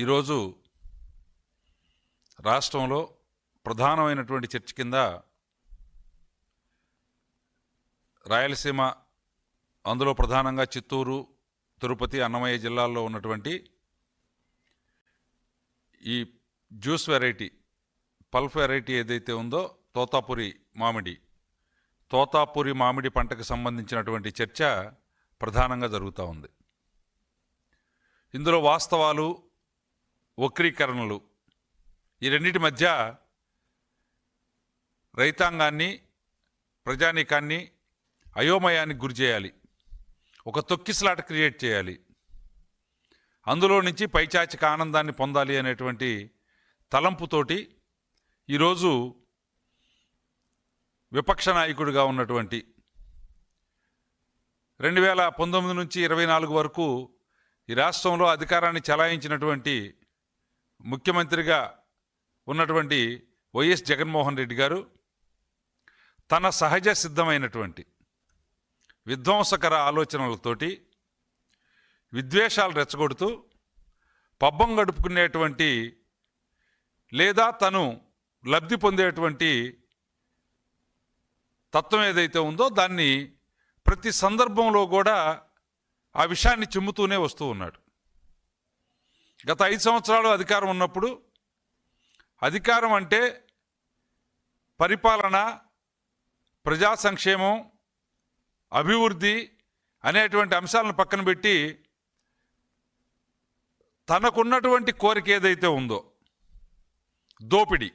ఈరోజు రాష్ట్రంలో ప్రధానమైనటువంటి చర్చ కింద రాయలసీమ అందులో ప్రధానంగా చిత్తూరు తిరుపతి అన్నమయ్య జిల్లాల్లో ఉన్నటువంటి ఈ జ్యూస్ వెరైటీ పల్ఫ్ వెరైటీ ఏదైతే ఉందో తోతాపురి మామిడి తోతాపురి మామిడి పంటకు సంబంధించినటువంటి చర్చ ప్రధానంగా జరుగుతూ ఉంది. ఇందులో వాస్తవాలు వక్రీకరణలు. ఈ రెండింటి మధ్య రైతాంగాన్ని ప్రజానీకాన్ని అయోమయానికి గురి చేయాలి. ఒక తొక్కిసలాట క్రియేట్ చేయాలి. అందులో నుంచి పైచాచిక ఆనందాన్ని పొందాలి అనేటువంటి తలంపుతోటి ఈరోజు విపక్ష నాయకుడిగా ఉన్నటువంటి రెండు వేల పంతొమ్మిది నుంచి ఇరవై నాలుగు వరకు ఈ రాష్ట్రంలో అధికారాన్ని చలాయించినటువంటి ముఖ్యమంత్రిగా ఉన్నటువంటి వైఎస్ జగన్మోహన్ రెడ్డి గారు తన సహజ సిద్ధమైనటువంటి విధ్వంసకర ఆలోచనలతోటి విద్వేషాలు రెచ్చగొడుతూ పబ్బం గడుపుకునేటువంటి లేదా తను లబ్ధి పొందేటువంటి తత్వం ఏదైతే ఉందో దాన్ని ప్రతి సందర్భంలో కూడా ఆ విషయాన్ని చిమ్ముతూనే వస్తూ ఉన్నాడు. గత ఐదు సంవత్సరాలు అధికారం ఉన్నప్పుడు అధికారం అంటే పరిపాలన ప్రజా సంక్షేమం అభివృద్ధి అనేటువంటి అంశాలను పక్కన పెట్టి తనకున్నటువంటి కోరిక ఏదైతే ఉందో దోపిడీ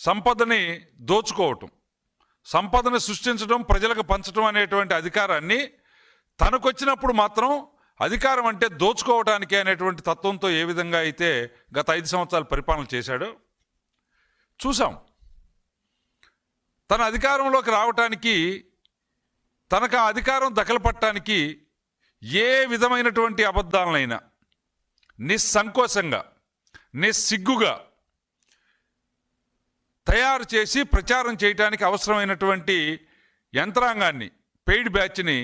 సంపదని దోచుకోవటం సంపదను సృష్టించడం ప్రజలకు పంచడం అనేటువంటి అధికారాన్ని తనకొచ్చినప్పుడు మాత్రం అధికారం అంటే దోచుకోవటానికి అనేటువంటి తత్వంతో ఏ విధంగా అయితే గత ఐదు సంవత్సరాలు పరిపాలన చేశాడో చూసాం తన అధికారంలోకి రావటానికి తనకు ఆ అధికారం దఖలపట్టడానికి ఏ విధమైనటువంటి అబద్ధాలనైనా నిస్సంకోచంగా నిస్సిగ్గుగా తయారు చేసి ప్రచారం చేయడానికి అవసరమైనటువంటి యంత్రాంగాన్ని పెయిడ్ బ్యాచ్ని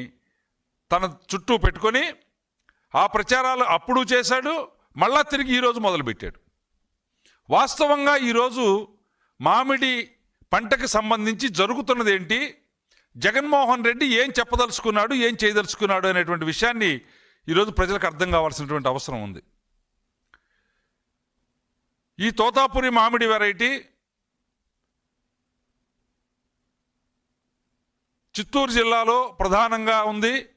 తన చుట్టూ పెట్టుకొని ఆ ప్రచారాలు అప్పుడు చేశాడు మళ్ళా తిరిగి ఈరోజు మొదలుపెట్టాడు. వాస్తవంగా ఈరోజు మామిడి పంటకు సంబంధించి జరుగుతున్నది ఏంటి జగన్మోహన్ రెడ్డి ఏం చెప్పదలుచుకున్నాడు ఏం చేయదలుచుకున్నాడు అనేటువంటి విషయాన్ని ఈరోజు ప్రజలకు అర్థం కావాల్సినటువంటి అవసరం ఉంది. ఈ తోతాపురి మామిడి వెరైటీ చిత్తూరు జిల్లాలో ప్రధానంగా ఉంది.